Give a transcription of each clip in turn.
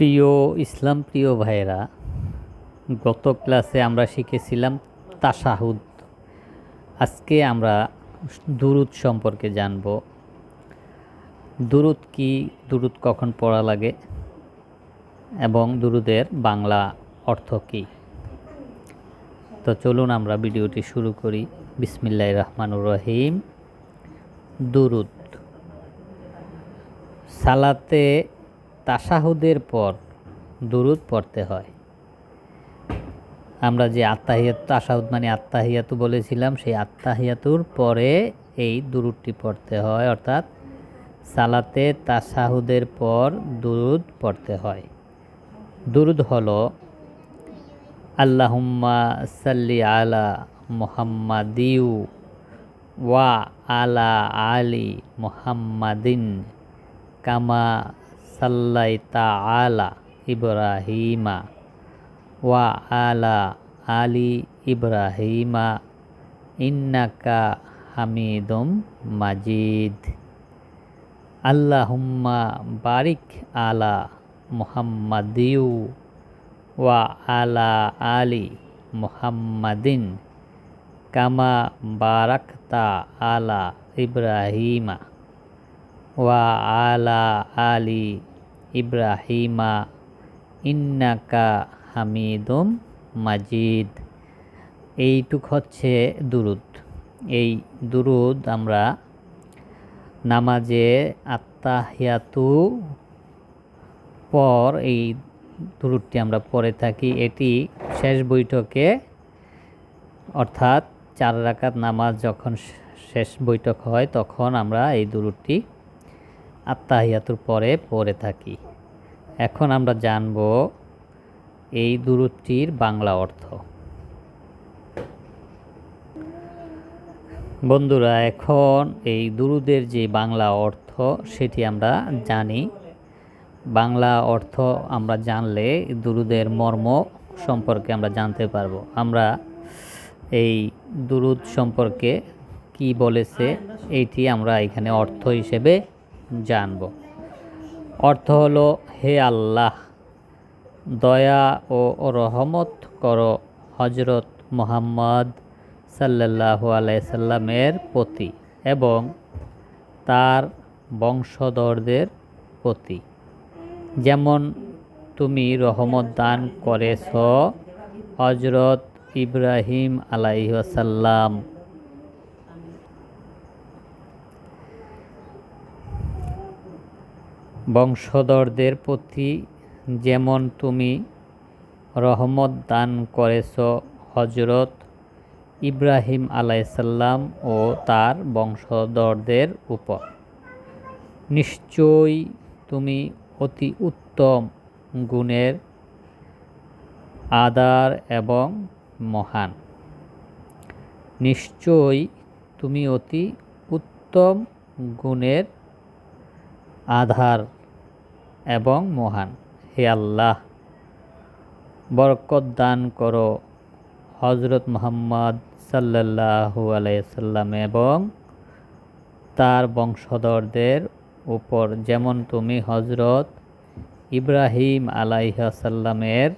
প্রিয় ইসলাম প্রিয় ভাইয়েরা, গত ক্লাসে আমরা শিখেছিলাম তাসাহুদ আজকে আমরা দুরুদ সম্পর্কে জানব। দুরুদ কি? দুরুদ কখন পড়া লাগে? এবং দুরুদের বাংলা অর্থ কী? তো চলুন আমরা ভিডিওটি শুরু করি। বিসমিল্লাহ রহমানুর রহিম। দুরুদ। সালাতে তাসাহুদের পর দুরুদ পড়তে হয়। আমরা যে আত্মাহিয়াত তাসাহুদ মানে আত্মাহিয়াতু বলেছিলাম, সেই আত্মাহিয়াতুর পরে এই দুরুদটি পড়তে হয়, অর্থাৎ সালাতে তাসাহুদের পর দুরুদ পড়তে হয়। দুরুদ হলো, আল্লাহুম্মা সাল্লি আলা মুহাম্মাদিউ ওয়া আলা আলী মুহাম্মাদিন কামা সাল্লাইতা আলা ইব্রাহিমা ওয়া আলা আলি ইব্রাহিমা ইন্নাকা হামিদুম মাজিদ। আল্লাহুম্মা বারিক আলা মুহাম্মাদিউ ওয়া আলা আলি মুহাম্মাদিন কামা বারাকতা আলা ইব্রাহিমা ওয়া আলা আলি ইব্রাহিমা, ইন্নাকা হামিদুম মাজিদ। এইটুক হচ্ছে দুরুদ। এই দুরুদ আমরা নামাজে আত্মাহিয়াতু পর এই দুরুদটি আমরা পড়ে থাকি। এটি শেষ বৈঠকে, অর্থাৎ চার রাকাত নামাজ যখন শেষ বৈঠক হয়, তখন আমরা এই দুরুদটি আত্মাহিয়াতুর পরে পড়ে থাকি। এখন আমরা জানব এই দুরুদটির বাংলা অর্থ। বন্ধুরা, এখন এই দুরুদের যে বাংলা অর্থ সেটি আমরা জানি। বাংলা অর্থ আমরা জানলে দুরুদের মর্ম সম্পর্কে আমরা জানতে পারব। আমরা এই দুরুদ সম্পর্কে কি বলেছে, এইটি আমরা এখানে অর্থ হিসেবে জানব। অর্থ হলো, হে আল্লাহ, দয়া ও রহমত করো হজরত মোহাম্মদ সাল্লাল্লাহু আলাইসাল্লামের প্রতি এবং তার বংশধরদের প্রতি। যেমন তুমি রহমত দান করেছ হজরত ইব্রাহিম আলাইসাল্লাম বংশধরদের প্রতি যেমন তুমি রহমত দান করেছ হজরত ইব্রাহিম আলাইসাল্লাম ও তার বংশধরদের উপর। নিশ্চয়ই তুমি অতি উত্তম গুণের আদার এবং মহান। নিশ্চয়ই তুমি অতি উত্তম গুণের আধার এবং মহান। হে আল্লাহ, বরকত দান করো হজরত মোহাম্মদ সাল্লাহু আলাইসাল্লাম এবং তার বংশধরদের উপর। যেমন তুমি হজরত ইব্রাহিম আলাইহাসাল্লামের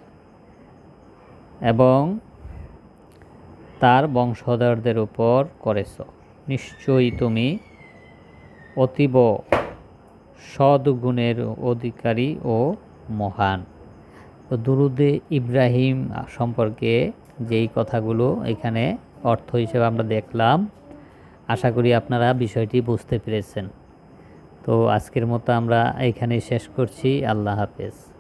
এবং তার বংশধরদের উপর করেছ। নিশ্চয়ই তুমি অতীব সদ্গুণের অধিকারী ও মহান। তো দুরুদে ইব্রাহিম সম্পর্কে যেই কথাগুলো এখানে অর্থ হিসেবে আমরা দেখলাম, আশা করি আপনারা বিষয়টি বুঝতে পেরেছেন। তো আজকের মতো আমরা এখানেই শেষ করছি। আল্লাহ হাফেজ।